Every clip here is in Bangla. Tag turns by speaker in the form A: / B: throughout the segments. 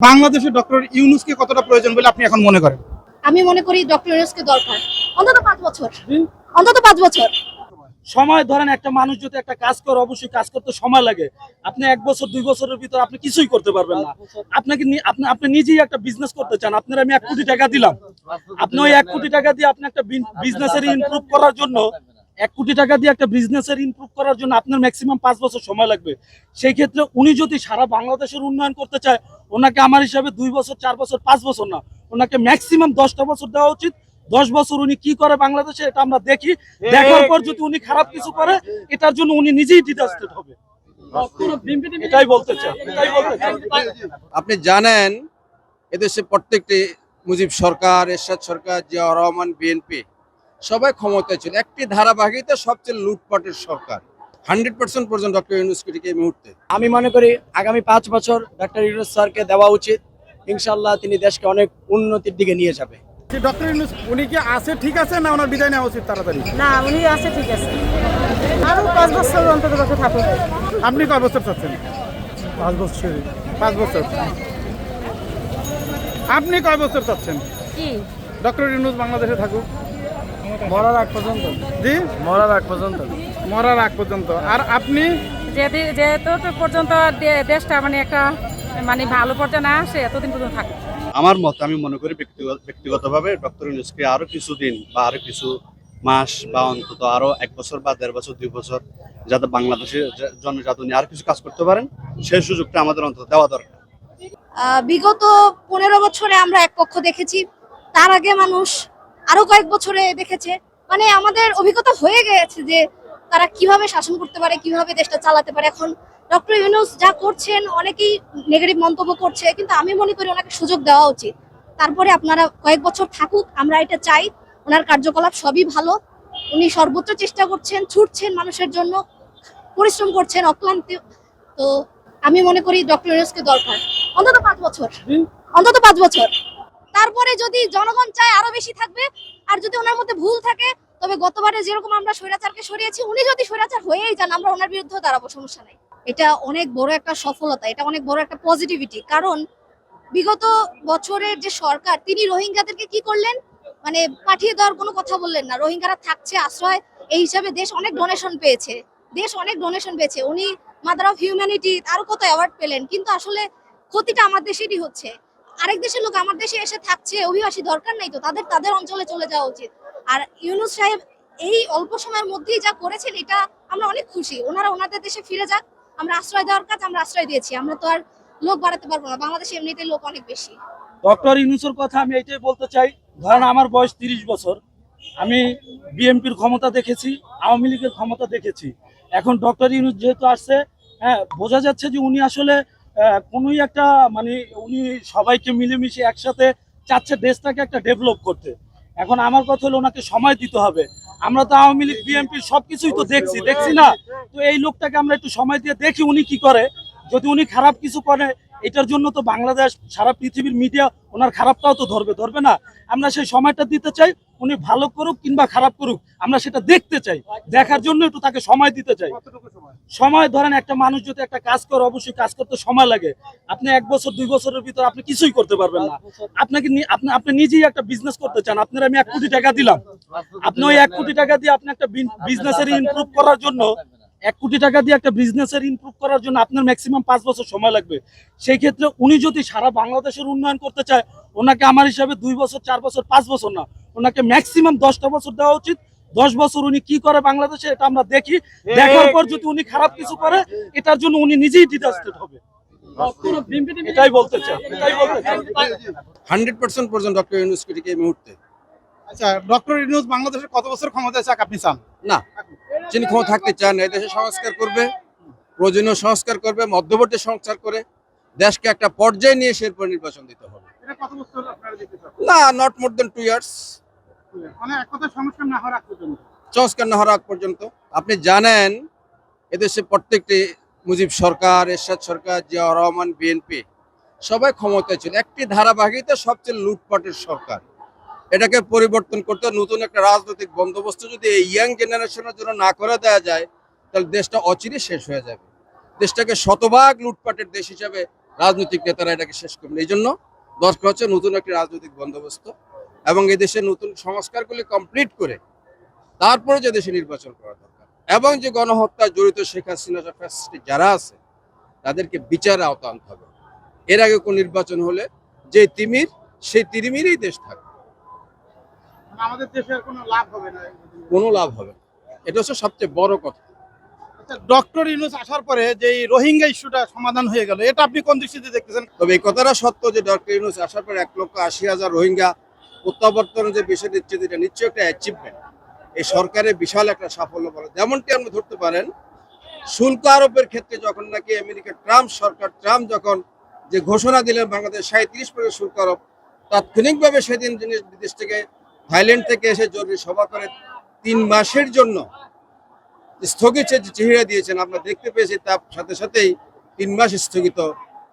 A: বাংলাদেশে ডক্টর ইউনুসকে কতটা প্রয়োজন বলে আপনি এখন মনে করেন?
B: আমি মনে করি ডক্টর ইউনুসকে দরকার। অন্তত পাঁচ বছর। অন্তত পাঁচ বছর।
C: সময় ধরেন একটা মানুষ যদি একটা কাজ করে অবশ্যই কাজ করতে সময় লাগে। আপনি এক বছর দুই বছরের ভিতর আপনি কিছুই করতে পারবেন না। আপনাকে আপনি আপনি নিজেই একটা বিজনেস করতে চান। আপনার আমি এক কোটি টাকা দিলাম। আপনি ওই এক কোটি টাকা দিয়ে আপনি একটা বিজনেসের ইমপ্রুভ করার জন্য এক কোটি টাকা দিয়ে একটা বিজনেসের ইমপ্রুভ করার জন্য আপনার ম্যাক্সিমাম পাঁচ বছর সময় লাগবে। সেই ক্ষেত্রে উনি যদি সারা বাংলাদেশের উন্নয়ন করতে চায় ওনাকে আমার হিসাবে দুই বছর চার বছর পাঁচ বছর না ওনাকে ম্যাক্সিমাম দশটা বছর দেওয়া উচিত। দশ বছর উনি কি করে বাংলাদেশে এটা আমরা দেখি। দেখার পর যদি উনি খারাপ কিছু করে এটার জন্য উনি নিজেই ডিজাস্টেড হবে। এটাই বলতে চাই এটাই বলতে চাই।
D: আপনি জানেন এদেশে প্রত্যেকটি মুজিব সরকার এরশাদ সরকার জিয়া রহমান বিএনপি সবাই ক্ষমতায় ছিল একটি ধারাবাহিকতা সবচেয়ে লুটপাটের সরকার। হান্ড্রেড পার্সেন্ট পর্যন্ত ডক্টর ইউনুসকে এই মুহূর্তে?
E: আমি মনে করি আগামী পাঁচ বছর ডক্টর ইউনুস স্যারকে দেওয়া উচিত। ইনশাল্লাহ তিনি দেশকে অনেক উন্নতির দিকে নিয়ে যাবে।
A: ডক্টর ইউনুস উনি কি আছে ঠিক আছে না ওনার বিদায় নেওয়া উচিত তাড়াতাড়ি?
F: না উনি আছে ঠিক আছে। আরও পাঁচ বছর অন্তত
A: আপনি কয় বছর চাচ্ছেন? পাঁচ বছর। পাঁচ বছর। আপনি কয় বছর চাচ্ছেন?
F: কি?
A: ডক্টর ইউনুস বাংলাদেশে থাকুক।
E: মরার আগ পর্যন্ত।
A: জি?
E: মরার আগ পর্যন্ত।
A: মরার আগ পর্যন্ত। আর আপনি?
F: যেহেতু যেহেতু পর্যন্ত দেশটা মানে একটা মানে ভালো পর্যায়ে না আসে এতদিন পর্যন্ত থাকে
G: আমার মত আমি মনে করি ব্যক্তিগত ব্যক্তিগতভাবে ডক্টর ইউনুসকে আরও কিছুদিন বা আরও কিছু মাস বা অন্তত আরও এক বছর বা দেড় বছর দুই বছর যাতে বাংলাদেশের জ- জন্য যাতে উনি আর কিছু কাজ করতে পারেন সেই সুযোগটা আমাদের অন্তত দেওয়া দরকার।
B: বিগত পনেরো বছরে আমরা এক পক্ষ দেখেছি তার আগে মানুষ আরও কয়েক বছরে দেখেছে। মানে আমাদের অভিজ্ঞতা হয়ে গেছে যে তারা কীভাবে শাসন করতে পারে কীভাবে দেশটা চালাতে পারে। এখন ডক্টর ইউনুস যা করছেন অনেকেই নেগেটিভ মন্তব্য করছে কিন্তু আমি মনে করি ওনাকে সুযোগ দেওয়া উচিত। তারপরে আপনারা কয়েক বছর থাকুক আমরা এটা চাই। ওনার কার্যকলাপ সবই ভালো। উনি সর্বোচ্চ চেষ্টা করছেন ছুটছেন মানুষের জন্য পরিশ্রম করছেন অক্লান্ত। তো আমি মনে করি ডক্টর ইউনুসকে দরকার। অন্তত পাঁচ বছর। অন্তত পাঁচ বছর। তারপরে যদি জনগণ চায় আরও বেশি থাকবে, আর যদি ওনার মধ্যে ভুল থাকে, তবে গতবারে যেরকম আমরা স্বৈরাচারকে সরিয়েছি, উনি যদি স্বৈরাচার হয়েই যান, আমরা ওনার বিরুদ্ধে দাঁড়াবো, সমস্যা নাই। এটা অনেক বড় একটা সফলতা, এটা অনেক বড় একটা পজিটিভিটি কারণ বিগত বছরের যে সরকার, তিনি রোহিঙ্গাদেরকে কি করলেন? মানে পাঠিয়ে দেওয়ার কোনো কথা বললেন না। রোহিঙ্গারা থাকছে, আশ্রয়, এই হিসাবে দেশ অনেক ডোনেশন পেয়েছে, দেশ অনেক ডোনেশন পেয়েছে। উনি মাদার অফ হিউম্যানিটি আরও কত অ্যাওয়ার্ড পেলেন, কিন্তু আসলে ক্ষতিটা আমার দেশেরই হচ্ছে। আরেক দেশের লোক আমার দেশে এসে থাকছে, অভিবাসী দরকার নাই তো, তাদের তাদের অঞ্চলে চলে যাওয়া উচিত। আর ইউনুস সাহেব এই অল্প সময়ের মধ্যেই যা করেছেন, এটা আমরা অনেক খুশি। ওনারা ওনাদের দেশে ফিরে যাক, আমরা আশ্রয় দেওয়ার কাজ আমরা আশ্রয় দিয়েছি, আমরা তো আর লোক বাড়াতে পারব না, বাংলাদেশে এমনিতে লোক অনেক বেশি।
C: ডক্টর ইউনুসের কথা আমি এটাই বলতে চাই, ধরেন আমার বয়স তিরিশ বছর, আমি বিএনপির ক্ষমতা দেখেছি, আওয়ামী লীগের ক্ষমতা দেখেছি। এখন ডক্টর ইউনুস যেহেতু আসছে হ্যাঁ বোঝা যাচ্ছে যে উনি আসলে কোনোই একটা মানে উনি সবাইকে মিলেমিশে একসাথে চাচ্ছে দেশটাকে একটা ডেভেলপ করতে। এখন আমার কথা হলো ওনাকে সময় দিতে হবে। আমরা তো আওয়ামী লীগ বিএনপির সবকিছুই তো দেখছি দেখছি না। তো এই লোকটাকে আমরা একটু সময় দিয়ে দেখি উনি কি করে। যদি উনি খারাপ কিছু করে, এটার জন্য তো বাংলাদেশ, সারা পৃথিবীর মিডিয়া ওনার খারাপটাও তো ধরবে ধরবে না। আমরা সেই সময়টা দিতে চাই উনি ভালো করুক কিংবা খারাপ করুক আমরা সেটা দেখতে চাই দেখার জন্য একটু তাকে সময় দিতে চাই। সময়? ধরেন একটা মানুষ যদি একটা কাজ করে অবশ্যই কাজ করতে সময় লাগে। আপনি এক বছর দুই বছরের ভিতর আপনি কিছুই করতে পারবেন না। আপনাকে আপনি আপনি নিজেই একটা বিজনেস করতে চান আপনার আমি এক কোটি টাকা দিলাম। আপনি ওই এক কোটি টাকা দিয়ে আপনি একটা বিজনেসের ইমপ্রুভ করার জন্য এক কোটি টাকা দিয়ে একটা বিজনেসের ইমপ্রুভ করার জন্য আপনার ম্যাক্সিমাম পাঁচ বছর সময় লাগবে। সেই ক্ষেত্রে উনি যদি সারা বাংলাদেশের উন্নয়ন করতে চায় ওনাকে আমার হিসাবে দুই বছর চার বছর পাঁচ বছর না ওনাকে ম্যাক্সিমাম দশটা বছর দেওয়া উচিত। দশ বছর উনি কি করে বাংলাদেশে এটা আমরা দেখি। দেখার পর যদি উনি খারাপ কিছু করে এটার জন্য উনি নিজেই ডিজাস্টেড হবে। এটাই বলতে চাই এটাই বলতে চাই।
D: হান্ড্রেড পার্সেন্ট পর্যন্ত ডক্টর ইউনুসকে এই মুহূর্তে।
A: আচ্ছা ডক্টর ইউনুস বাংলাদেশে কত বছর ক্ষমতায় চাক আপনি চান?
D: না যিনি ক্ষমতা থাকতে চান এই দেশে সংস্কার করবে প্রয়োজনীয় সংস্কার করবে মধ্যবর্তী সংস্কার করে দেশকে একটা পর্যায়ে নিয়ে সে এরপর নির্বাচন দিতে হবে। না not more than two years
A: সংস্কার না হওয়ার
D: সংস্কার না হওয়ার আগ পর্যন্ত। আপনি জানেন এদেশে প্রত্যেকটি মুজিব সরকার এরশাদ সরকার জিয়া রহমান বিএনপি সবাই ক্ষমতায় ছিল। একটি ধারাবাহিকতা সবচেয়ে লুটপাটের সরকার। এটাকে পরিবর্তন করতে নতুন একটা রাজনৈতিক বন্দোবস্ত যদি এই ইয়াং জেনারেশনের জন্য না করে দেওয়া যায় তাহলে দেশটা অচিরে শেষ হয়ে যাবে। দেশটাকে শতভাগ লুটপাটের দেশ হিসাবে রাজনৈতিক নেতারা এটাকে শেষ করবেন। এই জন্য দরকার হচ্ছে নতুন একটি রাজনৈতিক বন্দোবস্ত এবং এদেশে নতুন সংস্কারগুলি কমপ্লিট করে তারপরে যে দেশে নির্বাচন করা দরকার। এবং যে গণহত্যা জড়িত শেখ হাসিনা ফ্যাসিস্ট যারা আছে তাদেরকে বিচারে আওতা আনতে হবে। এর আগে কোন নির্বাচন হলে যে তিমির সেই তিরিমিরই দেশ থাকবে।
A: আমাদের দেশের কোনো লাভ হবে না
D: কোনো লাভ হবে না। এটা হচ্ছে সবচেয়ে বড় কথা।
A: ডক্টর ইউনুস আসার পরে যে রোহিঙ্গা ইস্যুটা সমাধান হয়ে গেল, এটা আপনি কোন দৃষ্টিতে দেখতেছেন?
D: তবে এই কথাটা সত্য যে ডক্টর ইউনুস আসার পর এক লক্ষ আশি হাজার রোহিঙ্গা প্রত্যাবর্তনের যে বিষয় দিচ্ছে এটা নিশ্চয়ই একটা অ্যাচিভমেন্ট এই সরকারের বিশাল একটা সাফল্য বলে যেমনটি আপনি ধরতে পারেন, শুল্ক আরোপের ক্ষেত্রে যখন নাকি আমেরিকা ট্রাম্প সরকার ট্রাম্প যখন যে ঘোষণা দিলেন বাংলাদেশ সাঁত্রিশ পরে শুল্ক আরোপ, তাৎক্ষণিকভাবে সেদিন যিনি বিদেশ থেকে থাইল্যান্ড থেকে এসে জরুরি সভা করে, তিন মাসের জন্য স্থগিত চেহারা দিয়েছেন আমরা দেখতে পেয়েছি তার সাথে সাথেই তিন মাস স্থগিত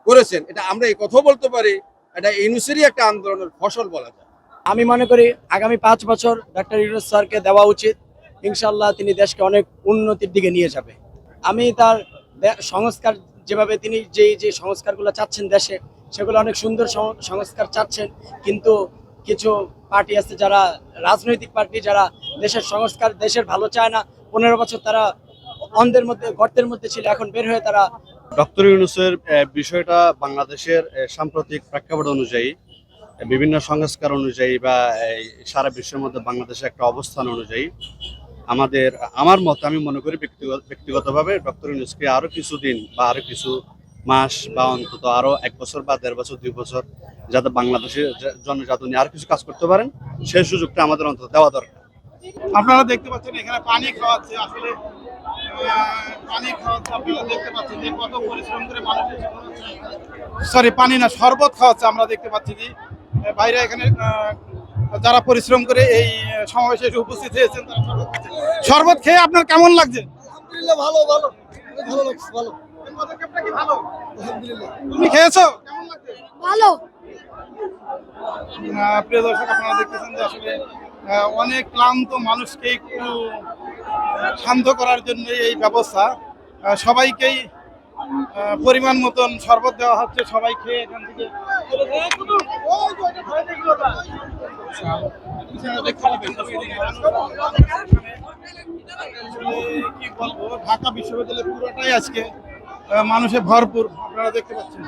D: করেছেন। এটা আমরা এই কথা বলতে পারি, এটা ইউনুসেরই একটা আন্দোলনের ফসল বলা যায়।
E: আমি মনে করি আগামী পাঁচ বছর ডাক্তার ইউনুস স্যারকে দেওয়া উচিত। ইনশাল্লাহ তিনি দেশকে অনেক উন্নতির দিকে নিয়ে যাবে। আমি তার সংস্কার যেভাবে তিনি যে যে সংস্কারগুলো চাচ্ছেন দেশে, সেগুলো অনেক সুন্দর সংস্কার চাচ্ছেন। কিন্তু কিছু পার্টি আছে যারা, রাজনৈতিক পার্টি যারা দেশের সংস্কার দেশের ভালো চায় না পনেরো বছর তারা অন্ধের মধ্যে, গর্তের মধ্যে ছিল, এখন বের হয়ে তারা
G: ডক্টর ইউনুসের বিষয়টা বাংলাদেশের সাম্প্রতিক প্রেক্ষাপট অনুযায়ী বিভিন্ন সংস্কার অনুযায়ী বা সারা বিশ্বের মধ্যে বাংলাদেশের একটা অবস্থান অনুযায়ী, আমাদের, আমার মত, আমি মনে করি ব্যক্তিগত, ব্যক্তিগতভাবে ডক্টর ইউনুসকে আরও কিছুদিন বা আরও কিছু মাস বা অন্তত আরও এক বছর বা দেড় বছর, দুই বছর যাতে বাংলাদেশের জ- জনজাতি নিয়ে আর কিছু কাজ করতে পারেন সেই সুযোগটা আমাদের অন্তত দেওয়া দরকার।
A: আপনারা দেখতে পাচ্ছেন এখানে পানি খাওয়াচ্ছে আসলে পানি খাওয়াচ্ছে আপনারা দেখতে পাচ্ছেন যে কত পরিশ্রম করে মানুষ সরি পানি না শরবত খাওয়াচ্ছে আমরা দেখতে পাচ্ছি যে বাইরে এখানে যারা পরিশ্রম করে এই সমাবেশে এসে উপস্থিত হয়েছেন তারা শরবত খেয়ে আপনার কেমন লাগছে?
H: আলহামদুলিল্লাহ ভালো ভালো। ভালো লাগছে ভালো।
A: এই পদক্ষেপটা কি ভালো?
H: আলহামদুলিল্লাহ।
A: তুমি খেয়েছো? কেমন লাগছে?
B: ভালো।
A: প্রিয় দর্শক আপনারা দেখতেছেন যে আসলে অনেক ক্লান্ত মানুষকে একটু শান্ত করার জন্য এই ব্যবস্থা। সবাইকেই পরিমাণ মতন শরবত দেওয়া হচ্ছে, সবাই খেয়ে এখান থেকে কি বলব, ঢাকা বিশ্ববিদ্যালয় পুরোটাই আজকে মানুষে ভরপুর, আপনারা দেখতে পাচ্ছেন।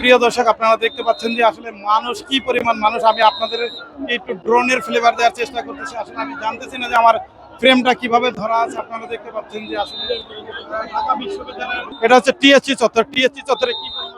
A: প্রিয় দর্শক, আপনারা দেখতে পাচ্ছেন যে আসলে মানুষ কি পরিমাণ মানুষ? আমি আপনাদের একটু ড্রোনের ফ্লেভার দেওয়ার চেষ্টা করতেছি। আসলে আমি জানতেছি না যে আমার ফ্রেমটা কীভাবে ধরা আছে। আপনারা দেখতে পাচ্ছেন যে আসলে এটা হচ্ছে টিএসসি চত্বর। টিএসসি চত্বরে কি পরিমাণ